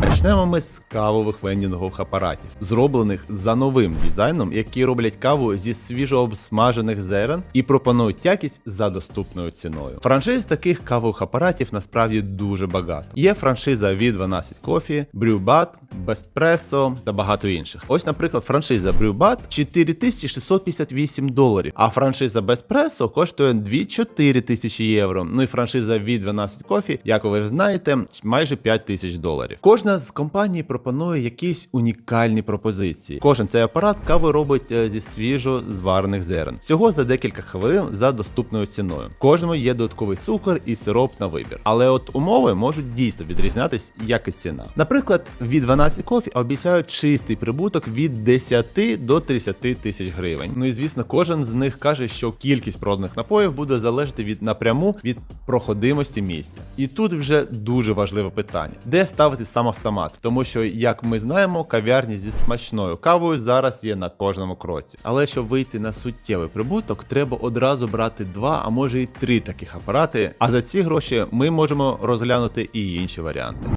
Почнемо ми з кавових вендінгових апаратів, зроблених за новим дизайном, які роблять каву зі свіжо обсмажених зерен і пропонують якість за доступною ціною. Франшиз таких кавових апаратів насправді дуже багато. Є франшиза від 12 Coffee, Brewbat, Bestpresso та багато інших. Ось, наприклад, франшиза Brewbat 4658 доларів, а франшиза Bestpresso коштує 2-4 тисячі євро. Ну і франшиза від 12 Coffee, як ви ж знаєте, майже 5 тисяч доларів. Кожна з компаній пропонує якісь унікальні пропозиції. Кожен цей апарат кави робить е, зі свіжо зварених зерен. Всього за декілька хвилин за доступною ціною. Кожному є додатковий цукор і сироп на вибір. Але от умови можуть дійсно відрізнятись, як і ціна. Наприклад, від 12 кофі обіцяють чистий прибуток від 10 до 30 тисяч гривень. Ну і звісно, кожен з них каже, що кількість проданих напоїв буде залежати від напряму від проходимості місця. І тут вже дуже важливе питання: де ставити сам автомат, тому що, як ми знаємо, кав'ярні зі смачною кавою зараз є на кожному кроці. Але щоб вийти на суттєвий прибуток, треба одразу брати два, а може і три таких апарати. А за ці гроші ми можемо розглянути і інші варіанти.